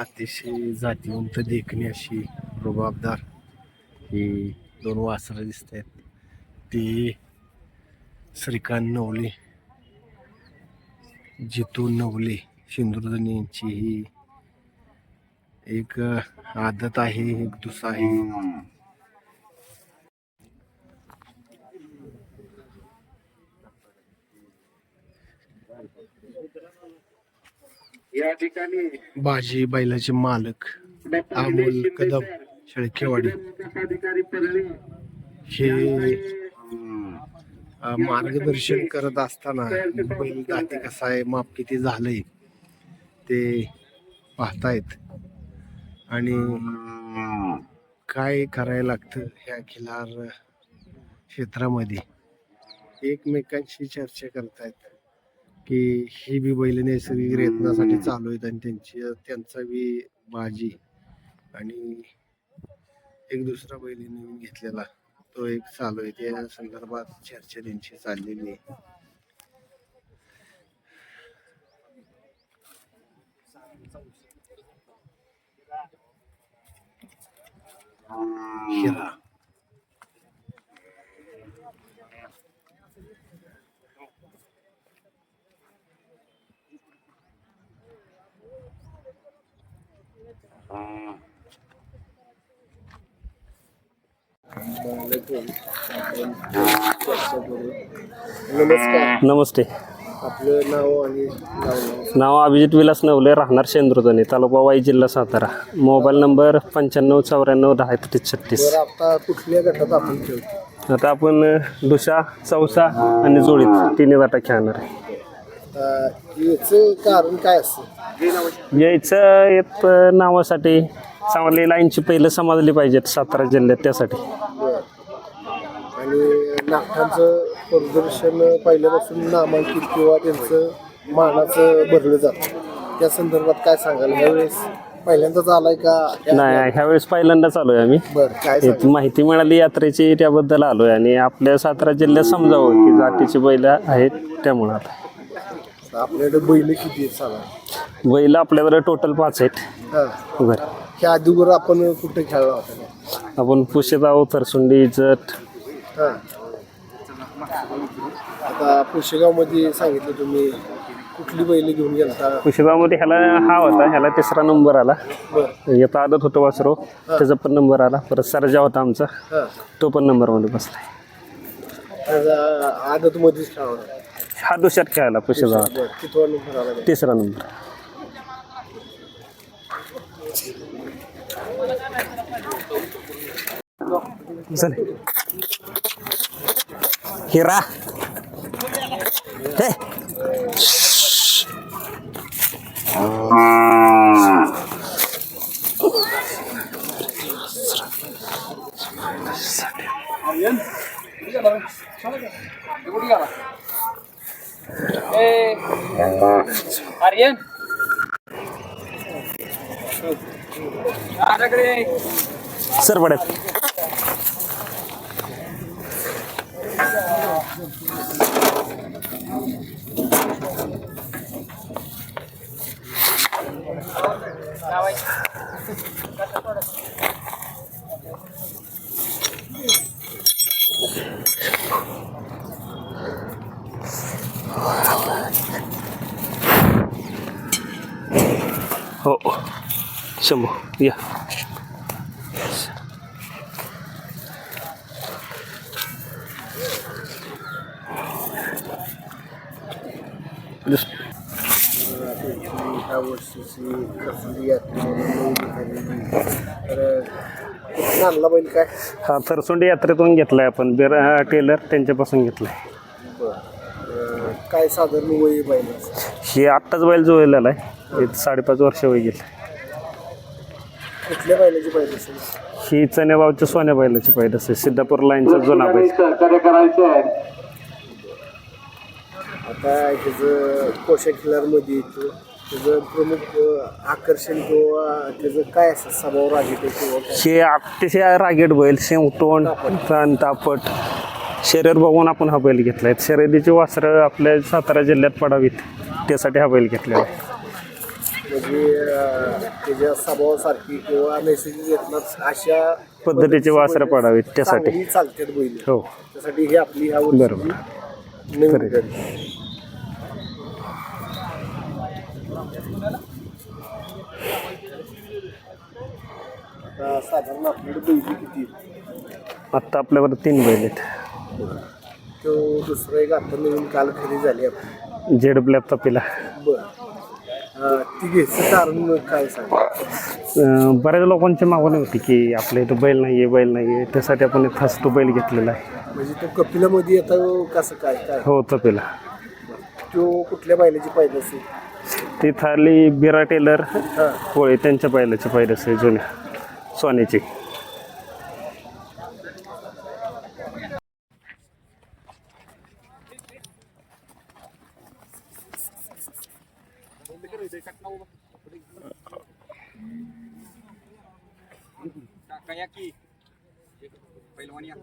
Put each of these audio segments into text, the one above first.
अतिशय जातीवंत देखणी अशी रुबाबदार. ही दोन वासरं दिसत आहेत ती श्रीकांत नवले. जितू नवले सिंधुदुर्ग यांची ही एक आदत आहे एक दुसा आहे. या ठिकाणी बाजी बैलाचे मालक अमोल कदम शेळकेवाडी. हे मार्गदर्शन करत असताना बैल दाते कसा आहे माप किती झालंय ते पाहतायत. आणि काय करायला लागतं ह्या खिलार क्षेत्रामध्ये? एकमेकांशी चर्चा करतायत. की ही बी बैल नैसर्गिक रेतनासाठी चालू आहेत आणि त्यांची त्यांचा बी बाजी. आणि एक दुसरा बैल नवीन घेतलेला. तो एक चालू आहे. त्या संदर्भात चर्चा त्यांची चाललेली आहे. हिरा. नमस्कार. नमस्ते. आपलं नाव आणि नाव. अभिजित विलास नवले राहणार शेंद्रुधनी तालुका वाई जिल्हा सातारा. मोबाईल नंबर पंच्याण्णव चौऱ्याण्णव दहा एकतीस छत्तीस. आता कुठल्या गटात आपण खेळतो? आता आपण दुशा चौसा आणि जोडीत तिन्ही गटा खेळणार आहे. याचं कारण काय असतं? यायचं येत नावासाठी चांगली लाईनची पहिलं समजली पाहिजेत सातारा जिल्ह्यात त्यासाठी. आणि नाटकांचं प्रदर्शन पहिल्यापासून नामांकित किंवा त्यांचं मानाचं भरलं जातं. त्या संदर्भात काय सांगाल? ह्यावेळेस पहिल्यांदाच आलाय का? नाही ह्यावेळेस पहिल्यांदा चालू आहे आम्ही. बरं काय? माहिती मिळाली यात्रेची त्याबद्दल आलो आहे आणि आपल्या सातारा जिल्ह्यात समजावं की जातीची बैल आहेत त्यामुळं आता. आपल्याकडे बैल किती आहेत सांगा बैल आपल्याकडे टोटल पाच आहेत. हा. बरं ह्या आधीवर आपण कुठे खेळला होता आपण पुशेगाव थरसुंडी इजत हा. आता पुशेगावमध्ये सांगितलं तुम्ही कुठली बैल घेऊन गेलता? पुशेगावमध्ये ह्याला हा होता ह्याला तिसरा नंबर आला. बरं. येता आदत होतं वासरो त्याचा पण नंबर आला. परत सरजा होता आमचा. हा. तो पण नंबरमध्ये बसलाय. त्याचा आदतमध्येच होता हा दुसऱ्यात खेळायला कितवा नंबर आला त्याचा? तिसरा नंबर. चल. हिरा हे. आर्यन. सर पडत हो. शंभू या. आणला बैल काय हा थरसुंडी यात्रेतून घेतलाय आपण. बेर टेलर त्यांच्यापासून घेतलाय. काय साधारण वय बैलाचं? हे आत्ताच बैल जुळलेला आहे. हे साडेपाच वर्ष वय गेले. कुठल्या बैलाची ही चण्याबावच्या सोन्या बैलाची पैदास आहे सिद्धापूर लाईनचा जुना बैल. सहकार्य करायचे आहे. आता त्याचं येतो त्याचं प्रमुख अं, आकर्षण किंवा त्याचं काय असं स्वभाव राहते किंवा काय? हे अतिशय रागेट बैल. शेवटोंड प्राण तापट. शरीर बघून आपण हा बैल घेतलाय. शर्यतीची वासरं आपल्या सातारा जिल्ह्यात पडावीत. त्यासाठी हा बैल घेतलेला आहे. म्हणजे अं, त्याच्या स्वभावासारखी किंवा नैसर्गिक येतात अशा पद्धतीचे वासरं पडावीत त्यासाठी चांगली चालतात बैल हो त्यासाठी ही आपली ह्या बरोबर. वर्षी नवीन खरं. गाडी. आता साधारण आपल्याकडे बैल किती आहेत? आत्ता आपल्यावर तीन बैल आहेत तो दुसरा एक आता नवीन काल खरेदी झाली आपली जेड ब्लॅक तपिला बर कारण काय सांग? बऱ्याच लोकांची मागणी होती की आपल्या इथं बैल नाही आहे बैल नाही आहे त्यासाठी आपण खास तो बैल घेतलेला आहे. म्हणजे तो कपिलामध्ये येतं कसं काय काय? हो तपिला तो कुठल्या बैलाची पाहिजे असेल ती थारली बिरा टेलर हां. होळे त्यांच्या बैलाची पैदास आहे जुन्या. सोन्याची. काका की पहिलवान या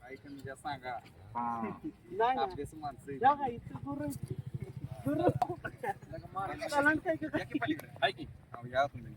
काय कमी जास्त सांगा आपलेच माणसं आहेत. या की पलीकडे. आहे की? अहो, या तुम्ही.